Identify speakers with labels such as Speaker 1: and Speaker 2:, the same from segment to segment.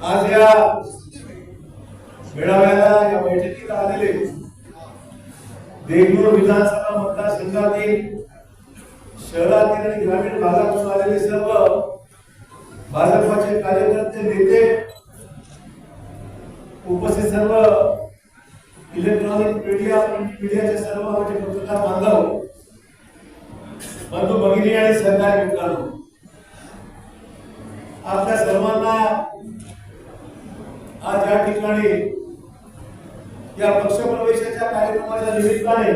Speaker 1: आज या मेळाव्याला या बैठकीला आलेले देगलूर विधानसभा मतदारसंघातील शहरातील आणि ग्रामीण भागातून आलेले सर्व भाजपाचे कार्यकर्ते नेते उपस्थित सर्व इलेक्ट्रॉनिक मीडिया प्रिंट मीडियाचे सर्व माझे पत्रकार बांधव बंधू भगिनी आणि सरकार मित्रांनो आपल्या सर्वांना आज या ठिकाणी या पक्षप्रवेशाच्या कार्यक्रमाच्या निमित्ताने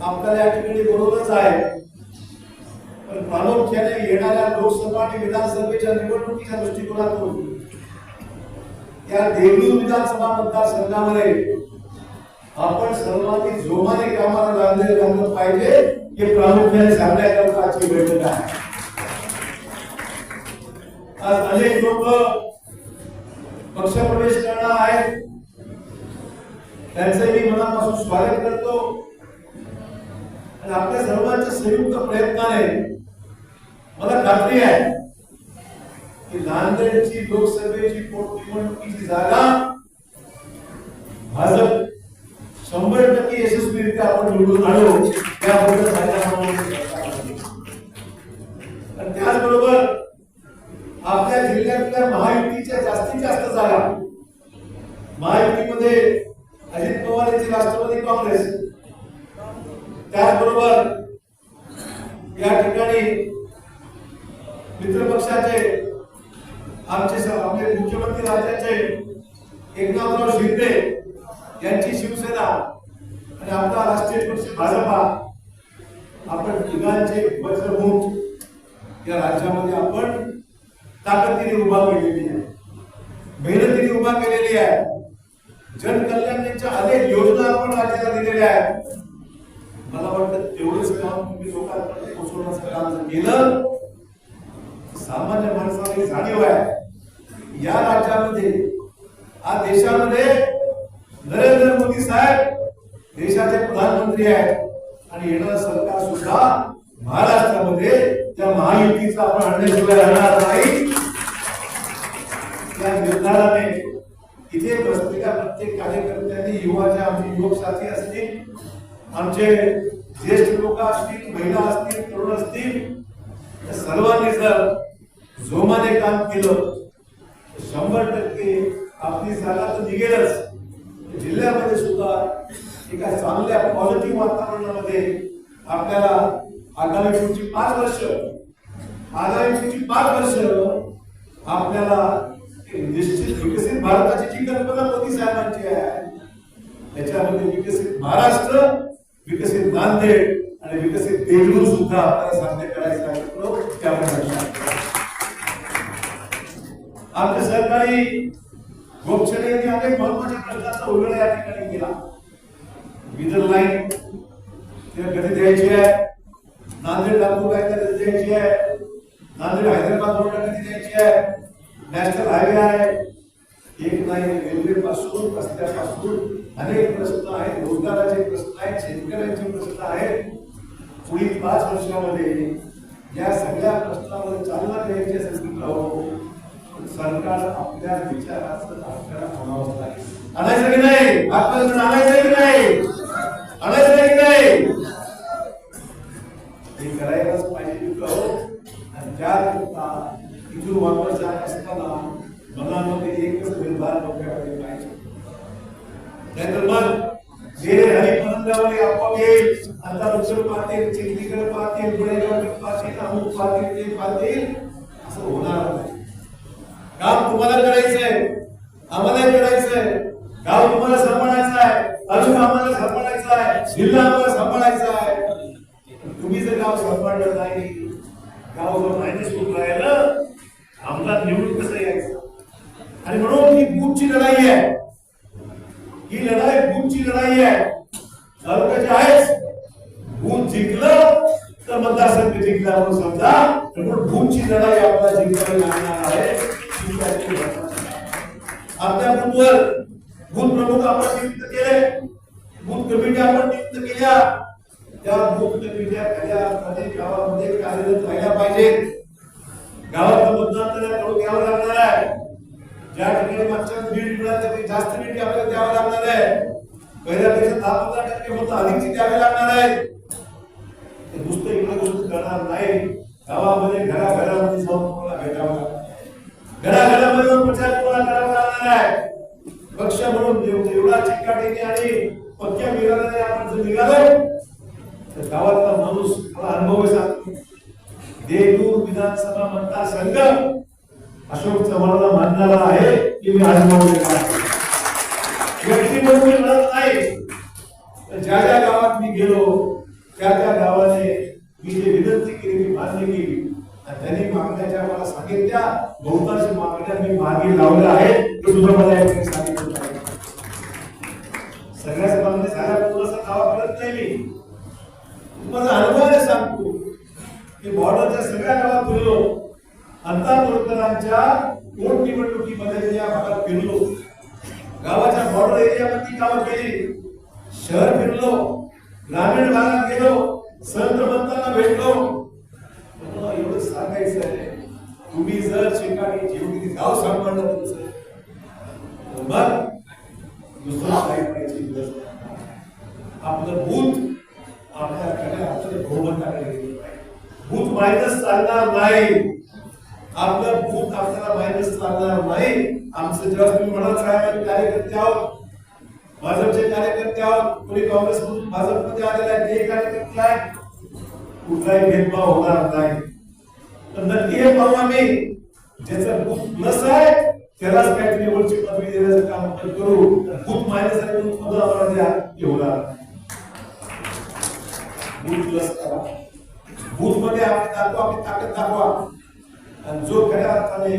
Speaker 1: आपल्याला या ठिकाणी बोलवलंच आहे. पण प्रामुख्याने येणाऱ्या लोकसभा आणि विधानसभेच्या निवडणुकीच्या दृष्टिकोनातून या देगलूर विधानसभा मतदारसंघामध्ये आपण सर्वांनी जोमाने कामाला लागले लागलं पाहिजे हे प्रामुख्याने सांगण्याकरता आजची बैठक आहे. आज अनेक लोक पक्षप्रवेश करणार आहेत. त्यांचे मी मनापासून स्वागत करतो. आणि आपल्या सर्वांच्या संयुक्त प्रयत्नाने मला खात्री आहे की नांदेडची लोकसभेची पोटनिवडणुकीची जागा भाजप शंभर टक्के यशस्वीरित्या आपण निवडून आणू त्याबद्दल आपल्या जिल्ह्यातल्या महायुतीच्या जास्तीत जास्त जागा. महायुतीमध्ये अजित पवार यांची राष्ट्रवादी काँग्रेस. त्याचबरोबर या ठिकाणी मित्रपक्षाचे आमचे आपले मुख्यमंत्री राज्याचे एकनाथराव शिंदे यांची शिवसेना आणि आपला राष्ट्रीय पक्ष भाजपा आपण तिघांचे वज्रभूत या राज्यामध्ये आपण ताकदीने उभा केलेली आहे. मेहनतीने उभा केलेली आहे. जनकल्याणाच्या अनेक योजना आपण राज्याला दिलेल्या आहेत. मला वाटतं तेवढंच काम तुम्ही लोकांपर्यंत पोहोचवण्याचं काम जर केलं सामान्य माणसाला जाणीव आहे. या राज्यामध्ये हा देशामध्ये नरेंद्र मोदी साहेब देशाचे प्रधानमंत्री आहेत. आणि येणारं सरकार सुद्धा महाराष्ट्रामध्ये त्या महायुतीचा आपण आणण्याशिवाय राहणार नाही. त्या निर्धाराने इथे बसलेल्या प्रत्येक कार्यकर्त्यांनी युवाच्या आमचे युवक साथी असतील आमचे ज्येष्ठ लोक असतील महिला असतील तरुण असतील या सर्वांनी जर जोमाने काम केलं शंभर टक्के आपली जागा तर निघेलच. जिल्ह्यामध्ये सुद्धा एका चांगल्या पॉझिटिव्ह वातावरणामध्ये आपल्याला आगामी पुढची पाच वर्ष. आगामी पुढची पाच वर्ष आपल्याला निश्चित विकसित भारताची जी कल्पना मोदी साहेबांची आहे त्याच्यामध्ये विकसित महाराष्ट्र विकसित नांदेड आणि विकसित देगलूर सुद्धा आपल्याला साध्य करायचं आहे तो त्यामुळे आमचे सरकारी गोपछडे यांनी अनेक महत्त्वाच्या प्रश्नांचा उलगडा या ठिकाणी केला. विदर लाईन कधी द्यायची आहे. नांदेड लातूर लाईन द्यायची आहे. नांदेड हैदराबाद रोडला कधी द्यायची आहे. नॅशनल हायवे आहे. एक नाही रेल्वेपासून रस्त्यापासून अनेक प्रश्न आहेत. रोजगाराचे प्रश्न आहेत शेतकऱ्यांचे प्रश्न आहेत. पुढील पाच वर्षामध्ये या सगळ्या प्रश्नावर चालना द्यायची असेल मित्रांनो, सरकार आपल्या विचाराचं आपल्याला आणावंच लागेल. आणायचं की नाही? आपल्याला आणायचं की नाही? आणायचं की नाही? करायलाच पाहिजे आणि त्याकरता इथून वापस जात असताना मनामध्ये एकच निर्धार डोक्यामध्ये पाहिजे नाहीतर मग जे हरिपनंदावरी आपोआप येईल आता दुसरं पाहतील चिखलीकडे पाहतील पुणेकडे पाहतील अमुक पाहतील ते पाहतील असं होणार नाही. काम तुम्हाला करायचंय आम्हाला करायचंय गाव तुम्हाला सांभाळायचं आहे. तालुका आम्हाला सांभाळायचा आहे. जिल्हा आम्हाला सांभाळायचा आहे. तुम्ही जर गाव सांभाळलं नाही गाव मायनस होत राहिलं आमला निवडून कसं यायचं? आणि म्हणून ही बूटची लढाई आहे. ही लढाई बूटची लढाई आहे. तालुक्याची आहेच बूट जिंकलं तर मतदारसंघ जिंकला म्हणून समजा म्हणून बूटची लढाई आपल्याला जिंकावी लागणार आहे. ही त्याची आपल्या बूथवर त्या बूथ कमिट्या गावामध्ये कार्यरत राहिल्या पाहिजेत. गावाचा मतदान तर करून घ्यावं लागणार आहे. ज्या ठिकाणी मागच्या दीड मिळाल्या जास्त मिनिटे आपल्याला द्यावं लागणार आहे. पहिल्यापेक्षा दहा पंधरा टक्के फक्त अधिकची द्यावी लागणार आहे. ते नुसतं इकडे गोष्ट करणार नाही. गावामध्ये घराघरामध्ये जाऊन तुम्हाला भेटावं लागणार घराघरामध्ये जाऊन प्रचार तुम्हाला करावा लागणार आहे. पक्ष म्हणून एवढा चिकाटीने आणि पक्क्या विरोधाने आपण जर निघालो तर गावातला माणूस मला अनुभव सांगतो देगलूर विधानसभा मतदारसंघ अशोक चव्हाणला मानणारा आहे की मी अनुभवले व्यक्ती म्हणून लढत नाही. तर ज्या ज्या गावात मी गेलो त्या त्या गावाने मी जे विनंती केली मी मान्य केली. आणि त्यांनी मागण्याच्या मला सांगितल्या बहुतांश मागण्या मी मागे लावल्या आहेत. हे सुद्धा मला सांगितलं. माझा अनुभव सांगतो. की बॉर्डरच्या सगळ्या गावात फिरलो. अंतापूरकरांच्या पोटनिवडणुकीमध्ये या भागात फिरलो. गावाच्या बॉर्डर एरियामध्ये कामं केली. शहर फिरलो. ग्रामीण भागात गेलो. संत मंतांना भेटलो. मला एवढं सांगायचं आहे. तुम्ही जर शेकाडी जेवढी गाव सांभाळलं तुमचं मग दुसरं काही गरज आपलं बूथ आपल्याकडे आपल्या बहुमताकडे गेलं पाहिजे भूत माहीतच चालणार नाही. आपलं भूत आपल्याला माहीतच चालणार नाही. आमचं जेव्हा तुम्ही म्हणत राहिले आम्ही कार्यकर्ते आहोत भाजपचे कार्यकर्ते आहोत कोणी काँग्रेस भाजपमध्ये आलेले आहेत ते कार्यकर्ते आहेत. कुठलाही भेदभाव होणार नाही. तर नक्की हे पाहू आम्ही. ज्याचं भूत प्लस आहे त्यालाच काहीतरी निवडची पदवी देण्याचं काम करू. भूत माहिती आहे म्हणून पद द्या हे होणार नाही. भूत प्लस करा. भूत मध्ये आपण दाखवा आपली ताकद दाखवा. आणि जो खऱ्या अर्थाने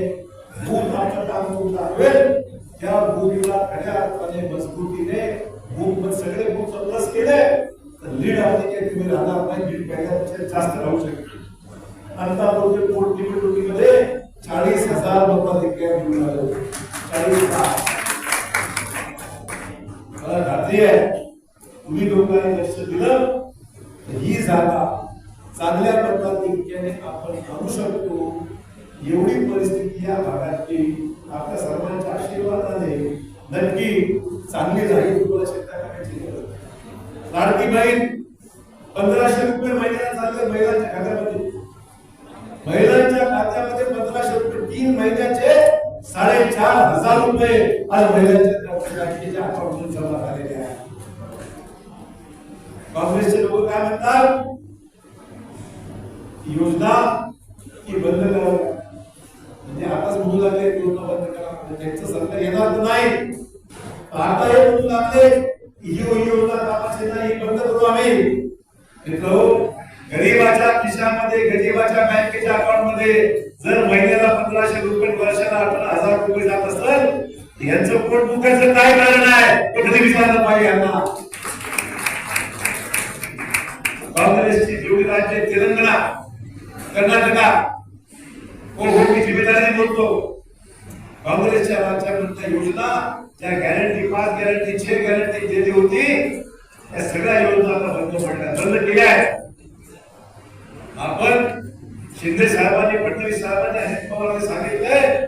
Speaker 1: भूत आपलं काम करून दाखवेल त्या भूमीला खऱ्या अर्थाने मजबूतीने भूत पण सगळे भूत प्लस केले तर लीड आपली काही तुम्ही राहणार नाही लीड पहिल्यापेक्षा जास्त राहू शकते. अंतापूरच्या पोट निवडणुकीमध्ये चाळीस हजार लोकांनी मताधिक्य निवडून आले. चाळीस हजार. मला खात्री आहे तुम्ही लोकांनी लक्ष दिलं जागा चांगल्या पद्धतीने आपण आणू शकतो एवढी परिस्थिती या भागातली. आपल्या सर्वांच्या आशीर्वादाने नक्की चांगली झाली तुम्हाला चिंता करायची गरज लाडकी बहीण पंधराशे रुपये महिन्याला चालले महिलांच्या खात्यामध्ये. महिलांच्या खात्यामध्ये पंधराशे रुपये तीन महिन्याचे साडेचार हजार रुपये आज महिलांच्या बँकेच्या अकाउंटमध्ये जमा झालेले आहे काँग्रेसचे लोक काय म्हणतात? योजना ही बंद करावी म्हणजे आताच म्हणू लागले योजना बंद करा. म्हणजे त्यांचं सरकार येणार नाही. आता हे म्हणू लागले ही योजना कामाची नाही बंद करू आम्ही. मित्र गरीबाच्या खिशामध्ये गरीबाच्या बँकेच्या अकाउंटमध्ये जर महिन्याला पंधराशे रुपये वर्षाला अठरा हजार रुपये जात असतात यांचं पोट दुखायचं काय कारण आहे? हे कधी विचारलं पाहिजे यांना. काँग्रेसची जेवढी राज्य तेलंगणा कर्नाटका हो हो मी जिम्मेदारी बोलतो. काँग्रेसच्या राज्यामधल्या योजना ज्या गॅरंटी पाच गॅरंटी छे गॅरंटी दिली होती त्या सगळ्या योजना आता बंद पडल्या. बंद केल्या आहेत. आपण शिंदे साहेबांनी फडणवीस साहेबांनी अजित पवारांनी सांगितलंय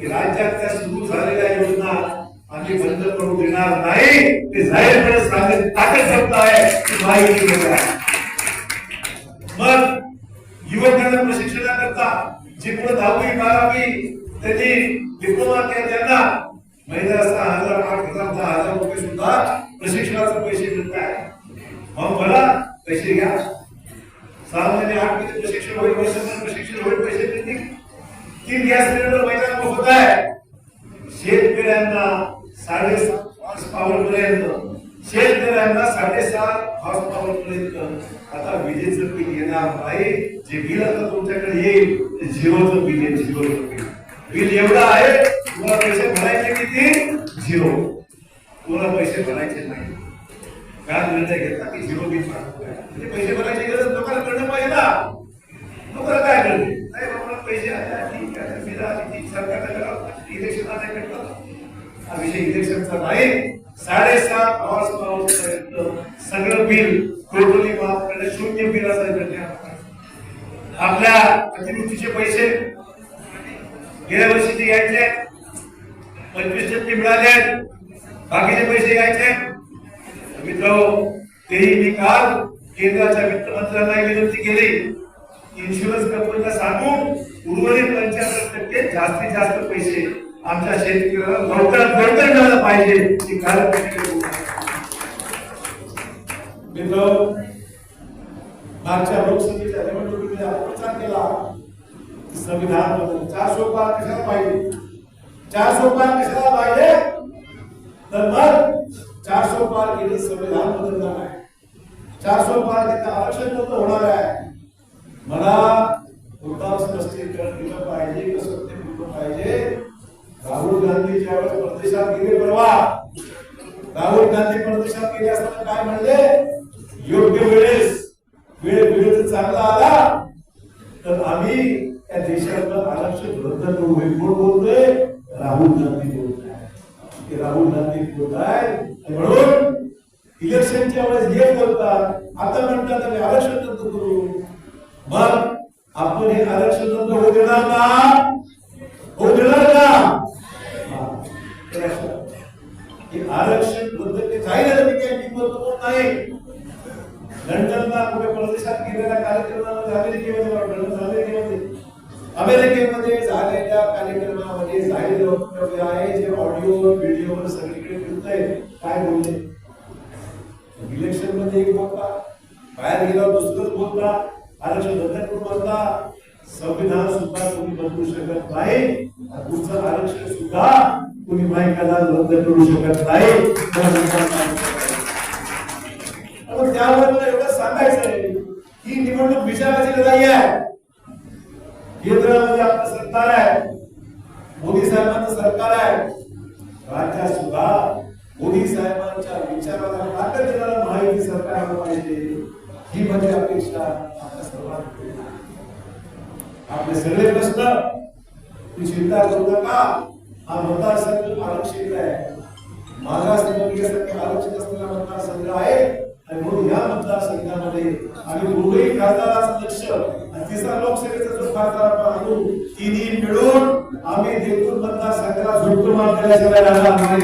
Speaker 1: की राज्यात त्या सुरू झालेल्या योजना आम्ही बंद करू देणार नाही. ते जाहीरपणे सांगितलं ताकद शब्द आहे की माहिती दिलेली आहे मग युवकांना प्रशिक्षणाकरता जी पुढे दहावी बारावी त्यांनी डिप्लोमा केला त्यांना महिला असता हजार आठ हजार दहा हजार रुपये सुद्धा प्रशिक्षणाचे पैसे मिळत आहे मग मला पैसे घ्या. सहा महिने आठ महिने प्रशिक्षण होईल वर्षभर प्रशिक्षण होईल पैसे मिळतील तीन गॅस सिलेंडर महिला मोफत आहे. शेतकऱ्यांना साडेसात हॉर्स पॉवर पर्यंत शेतकऱ्यांना साडेसात हॉर्स पॉवर पर्यंत. आता विजेचं बिल येणार नाही जे बिल आता तुमच्याकडे येईल ते झिरोचं बिल येईल झिरोचं बिल. बिल एवढं आहे तुम्हाला पैसे भरायचे किती? झिरो. तुम्हाला पैसे भरायचे नाही. काय निर्णय घेतला की झिरो बिल म्हणजे पैसे भरायची गरज लोकांना कळलं पाहिजे ना. लोकांना काय कळते नाही बाबा पैसे आले ठीक आहे बिल आली सरकारला इलेक्शन आले भेटलं हा विषय इलेक्शनचा नाही. साडेसात हॉर्स पॉवर पर्यंत सगळं बिल टोटली माफ करणे शून्य बिल असायचं आपल्या अतिवृत्तीचे पैसे गेल्या वर्षी ते यायचे पंचवीस टक्के मिळाले आहेत. बाकीचे पैसे घ्यायचे मित्र तेही मी काल केंद्राच्या वित्तमंत्र्यांना विनंती केली इन्शुरन्स कंपनीला सांगून उर्वरित पंच्याहत्तर टक्के जास्तीत जास्त पैसे आमच्या शेतकऱ्याला लवकरात लवकर मिळालं पाहिजे ही काल मित्र मागच्या लोकसभेच्या निवडणुकीमध्ये आपण प्रचार केला. संविधान बदल. सोपार पार कशाला पाहिजे? चार सोपार कशाला पाहिजे? तर मग चारशे पार केली संविधान बदलणार आहे चारशे पार केलं आरक्षण रद्द होणार आहे. मला मुद्दाम स्पष्टीकरण दिलं पाहिजे कसं ते दिलं पाहिजे. राहुल गांधी ज्यावेळेस परदेशात गेले परवा. राहुल गांधी परदेशात गेले असताना काय म्हणले? चांगला आला तर आम्ही त्या देशातलं आरक्षण रद्द करू. हे कोण बोलतोय? राहुल गांधी बोलतोय. ते राहुल गांधी बोलताय. आणि म्हणून इलेक्शनच्या वेळेस हे बोलतात आता म्हणतात आम्ही आरक्षण रद्द करू. मग आपण हे आरक्षण रद्द होऊ देणार का? होऊ देणार का? आरक्षण रद्द ते काही नाही. लंडनला कुठे परदेशात गेलेल्या कार्यक्रमामध्ये अमेरिकेमध्ये अमेरिकेमध्ये अमेरिकेमध्ये झालेल्या कार्यक्रमामध्ये झालेलं वक्तव्य आहे जे ऑडिओ व्हिडिओ सगळीकडे मिळतंय काय बोलले? इलेक्शनमध्ये एक बोलता बाहेर गेल्यावर दुसरंच बोलता आरक्षण रद्द बोलता संविधान सुद्धा कोणी बदलू शकत नाही. तुमचं आरक्षण सुद्धा कोणी मायकाला रद्द करू शकत नाही. त्यावर मला एवढं सांगायचं आहे ही निवडणूक विचाराची लढाई आहे. केंद्रामध्ये आपलं सरकार आहे. मोदी साहेबांचं सरकार आहे. राज्यात सुद्धा मोदी साहेबांच्या विचाराला ताकद देणारं माहिती सरकार आलं पाहिजे. ही माझी अपेक्षा आपल्या सर्वांकडे आपले सगळे प्रश्न मी चिंता करू नका. हा मतदारसंघ आरक्षित आहे. मागासवर्गीयासाठी आरक्षित असलेला मतदारसंघ आहे. आणि म्हणून या मतदारसंघामध्ये आम्ही दोघेही खासदाराचं लक्ष आणि तिसरा लोकसभेचा जो खासदार आणू तिन्ही मिळून आम्ही देखून मतदारसंघाला झुटतो नाही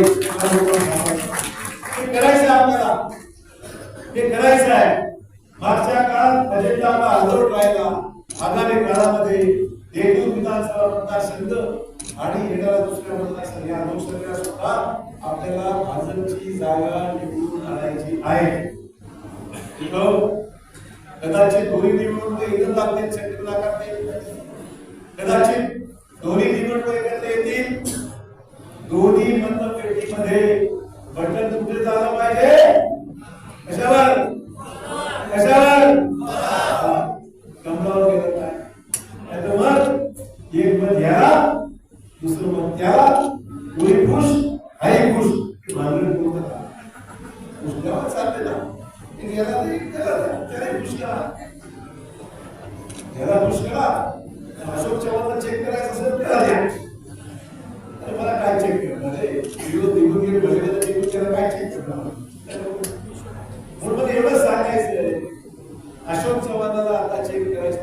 Speaker 1: la parte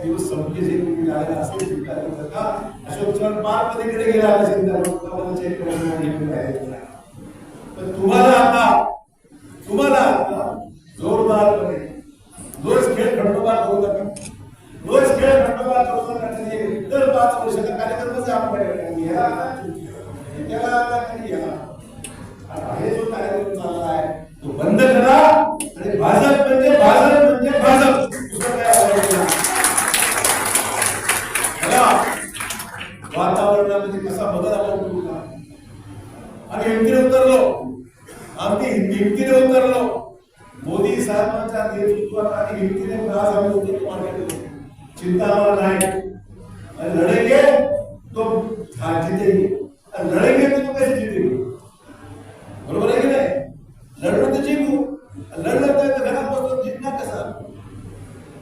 Speaker 1: दिवस संपले जे तुम्ही लागले असेल चिंता करू नका अशोक चव्हाण पाच मध्ये कडे गेला आता चिंता करू. नका तुम्हाला आता तुम्हाला आता जोरदारपणे म्हणजे, रोज खेळ खंडोबा करू नका रोज खेळ खंडोबा करू नका त्याचे दर पाच वर्षाचा कार्यक्रमच आपण याला हे जो कार्यक्रम चालला आहे तो बंद करा. आणि भाजप म्हणजे भाजप म्हणजे भाजप दुसरं काय करायचं नाही. बघा, वातावरणामध्ये कसा बदल आपण करू का? आम्ही हिमतीने उतरलो. आम्ही हिमतीने उतरलो. मोदी साहेबांच्या नेतृत्वात आणि हिमतीने आज आम्ही उतरलो मार्गावर. चिंता आम्हाला नाही. आणि तो जिथे जितेंगे आणि लढेंगे तो तो कैसे जितेंगे बरोबर आहे की नाही लढलं तर जिंकू लढलं तर घरात बसतो जिंकणार कसा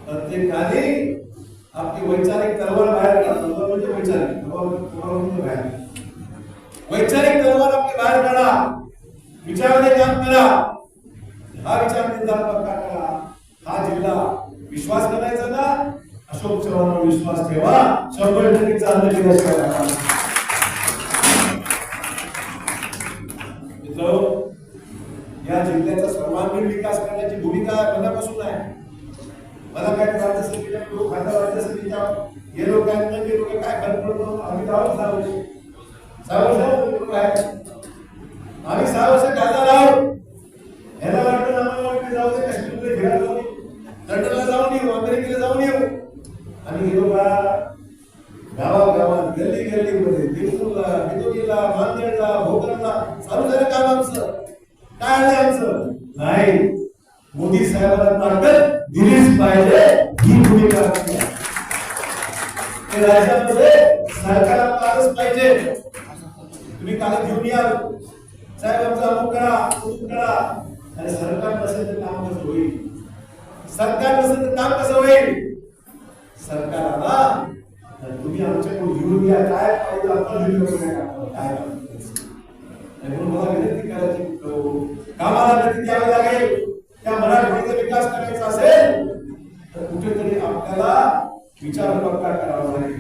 Speaker 1: प्रत्येकाने आपली वैचारिक तलवार बाहेर काढा तलवार म्हणजे वैचारिक तलवार तलवार म्हणजे बाहेर वैचारिक तलवार आपली बाहेर काढा विचाराने काम करा हा हा जिल्हा विश्वास करायचा ना? अशोक चव्हाण विश्वास ठेवा. शंभर टक्के चालणं गावागावात गल्ली गल्लीमध्ये देऊळला बिदोलीला मांदेडला भोकरला चालू झालं काम आमचं? काय आलं आमचं? नाही. मोदी साहेबांना ताकद दिलीच पाहिजे ही भूमिका ते राज्यामध्ये सरकारला आलंच पाहिजे. तुम्ही काल घेऊन याल साहेब आमचा अमुक करा अमुक करा. आणि सरकार नसेल तर काम कसं होईल? सरकार नसेल तर काम कसं होईल? सरकार आला तुम्ही आमच्याकडून घेऊन घ्या काय पाहिजे आपण घेऊन येऊ नका. काय म्हणून मला विनंती करायची कामाला गती द्यावी लागेल. त्या मराठवाड्याचा विकास करायचा असेल तर कुठेतरी आपल्याला विचार पक्का करावा लागेल.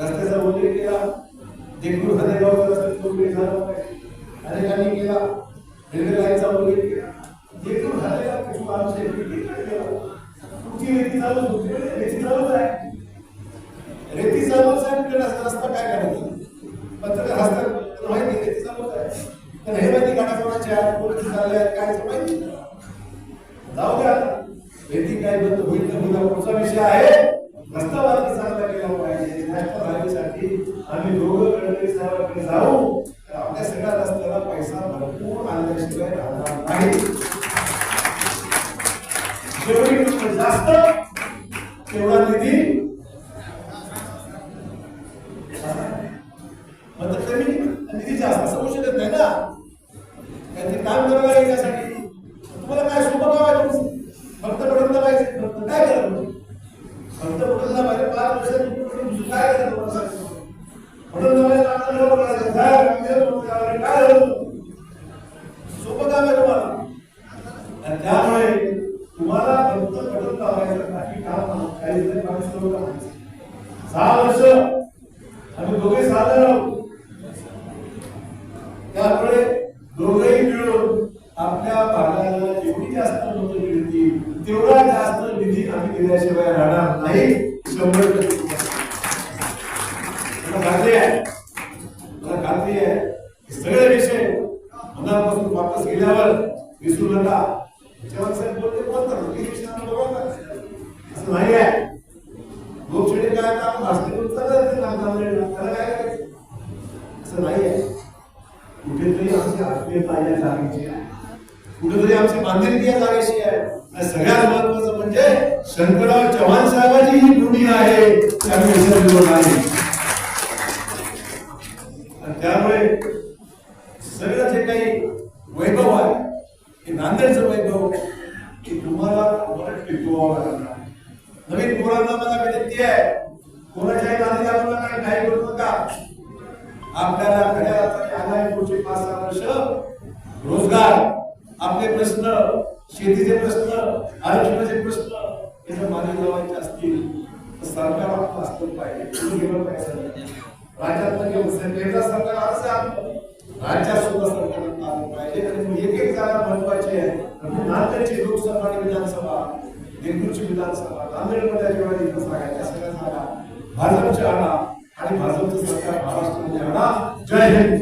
Speaker 1: रस्त्याचा उल्लेख केला. देखून हदेगावचा रस्त्याचा उल्लेख झाला पाहिजे अनेकांनी केला. रेल्वे लाईनचा उल्लेख केला. देखून हदेगाव कशी आमच्या इकडे केला कुठची रेती चालू होती. रेती चालूच आहे. चालूच आहे कुठे काय करायचं? पत्रकार हस्तात माहिती आहे, रेती चालूच आहे. तर हे माहिती गाड्या कोणाच्या कोणाची चालले आहेत, काय माहिती जाऊ द्या. भेटी काय बंद होईल तर होईल पुढचा विषय आहे. रस्ता बांधणी चांगला केला पाहिजे. नॅशनल हायवेसाठी आम्ही दोघं गडकरी साहेबांकडे जाऊ. आपल्या सगळ्या रस्त्याला पैसा भरपूर आणल्याशिवाय राहणार नाही. जेवढी जास्त Amém. विसरू नका. जेव्हा साहेब बोलते बोलतात हे विषय आम्हाला बघा असं नाही आहे. लोकशाही काय काम भाषण करून चालत काम चाललंय. त्याला काय करायचं? असं नाही आहे. कुठेतरी आमची आत्मीयता या जागेची आहे. कुठेतरी आमची बांधिलकी या जागेची आहे. आणि सगळ्यात महत्वाचं म्हणजे शंकरराव चव्हाण साहेबांची ही भूमी आहे त्यामुळे विसरलो नाही आणि त्यामुळे सगळं जे काही वैभव आहे हे नांदेडचं वैभव की तुम्हाला परत टिकवावं लागणार नवीन पोरांना मला विनंती आहे कोणाच्याही नादी लागू नका काही करू नका. आपल्याला खऱ्या अर्थाने आगामी पुढचे पाच सहा वर्ष रोजगार आपले प्रश्न शेतीचे प्रश्न आरक्षणाचे प्रश्न हे जर मागे लावायचे असतील तर सरकार आपलं असलं पाहिजे. पुढे गेलं केंद्र सरकार असं आपलं राज्यात सुद्धा सरकार आलं पाहिजे. आणि मग एक एक जागा महत्वाची आहे. नांदेडची लोकसभा आणि विधानसभा देगलूरची विधानसभा नांदेडमध्ये जेव्हा इथं सांगायच्या सगळ्या जागा भाजपच्या आणा. आणि भाजपचं सरकार महाराष्ट्रामध्ये आणा. जय हिंद.